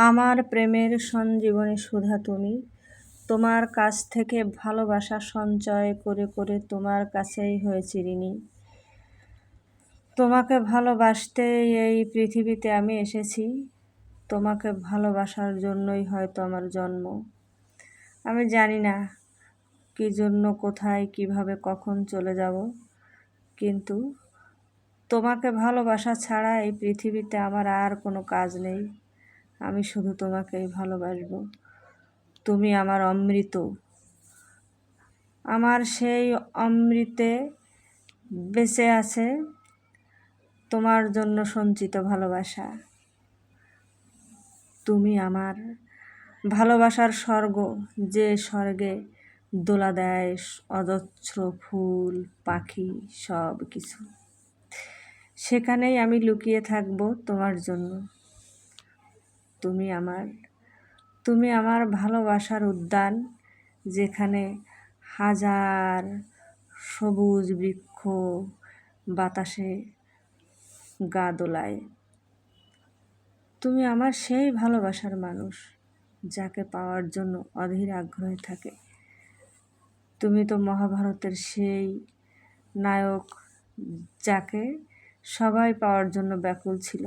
আমার প্রেমের সঞ্জীবনী সুধা তুমি। তোমার কাছ থেকে ভালোবাসা সঞ্চয় করে করে তোমার কাছেই হয়েছি ঋণী তোমাকে ভালোবাসতে এই পৃথিবীতে আমি এসেছি। তোমাকে ভালোবাসার জন্যই হয়তো আমার জন্ম। আমি জানি না কী জন্য, কোথায়, কীভাবে, কখন চলে যাব। কিন্তু তোমাকে ভালোবাসা ছাড়া এই পৃথিবীতে আমার আর কোনো কাজ নেই। আমি শুধু তোমাকেই ভালোবাসব। তুমি আমার অমৃত। আমার সেই অমৃতে বেঁচে আছে তোমার জন্য সঞ্চিত ভালোবাসা। তুমি আমার ভালোবাসার স্বর্গ, যে স্বর্গে দোলা দেয় অজস্র ফুল, পাখি সব কিছু সেখানেই আমি লুকিয়ে থাকব তোমার জন্য। তুমি আমার তুমি আমার ভালোবাসার উদ্যান যেখানে হাজার সবুজ বৃক্ষ বাতাসে গা দোলায়। তুমি আমার সেই ভালোবাসার মানুষ যাকে পাওয়ার জন্য অধীর আগ্রহে থাকে। তুমি তো মহাভারতের সেই নায়ক যাকে সবাই পাওয়ার জন্য ব্যাকুল ছিল।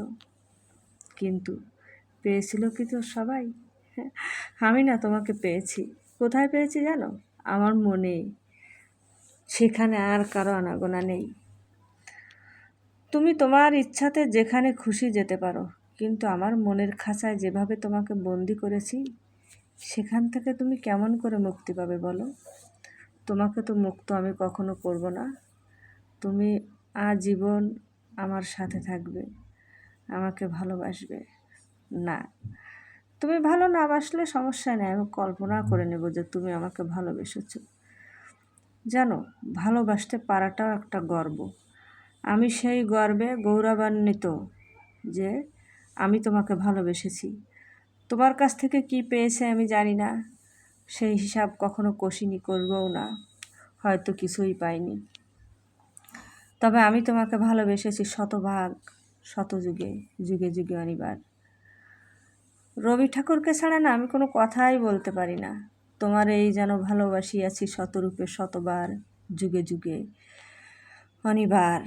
কিন্তু পেয়েছিল কি তো সবাই? হ্যাঁ, আমি না তোমাকে পেয়েছি। কোথায় পেয়েছি জানো? আমার মনে সেখানে আর কারও আনাগোনা নেই। তুমি তোমার ইচ্ছাতে যেখানে খুশি যেতে পারো কিন্তু আমার মনের খাঁচায় যেভাবে তোমাকে বন্দি করেছি সেখান থেকে তুমি কেমন করে মুক্তি পাবে বলো? তোমাকে তো মুক্ত আমি কখনো করব না। তুমি আজীবন আমার সাথে থাকবে আমাকে ভালোবাসবে। না। তুমি ভালো না বাসলে সমস্যা নেই, আমি কল্পনা করে নেব যে তুমি আমাকে ভালোবেসেছ। জানো, ভালোবাসতে পারাটাও একটা গর্ব। আমি সেই গর্বে গৌরবান্বিত যে আমি তোমাকে ভালোবেসেছি। তোমার কাছ থেকে কি পেয়েছে আমি জানি না। সেই হিসাব কখনো কষিনি, করবও না। হয়তো কিছুই পাইনি। তবে আমি তোমাকে ভালোবেসেছি শতভাগ শত যুগে যুগে যুগে অনিবার। রবি ঠাকুরকে ছাড়া না আমি কোনো কথাই বলতে পারি না। তোমার এই যেন ভালোবাসি আছি শতরূপে শতবার, যুগে যুগে, অনিবার।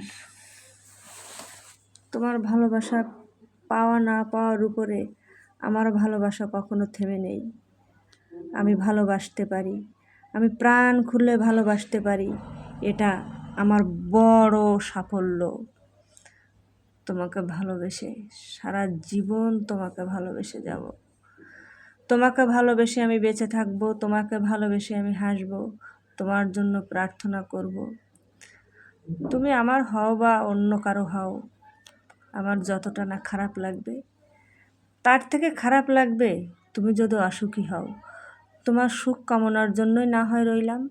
তোমার ভালোবাসা পাওয়া না পাওয়ার উপরে আমার ভালোবাসা কখনো থেমে নেই। আমি ভালোবাসতে পারি, আমি প্রাণ খুলে ভালোবাসতে পারি। এটা আমার বড় সাফল্য। তোমাকে ভালোবেসে, সারা জীবন তোমাকে ভালোবেসে যাব। তোমাকে ভালোবেসে আমি বেঁচে থাকব, তোমাকে ভালোবেসে আমি হাসব, তোমার জন্য প্রার্থনা করব। তুমি আমার হও বা অন্য কারও হও, আমার যতটা না খারাপ লাগবে, তার থেকে খারাপ লাগবে তুমি যদি অসুখী হও। তোমার সুখ কামনার জন্যই না হয় রইলাম।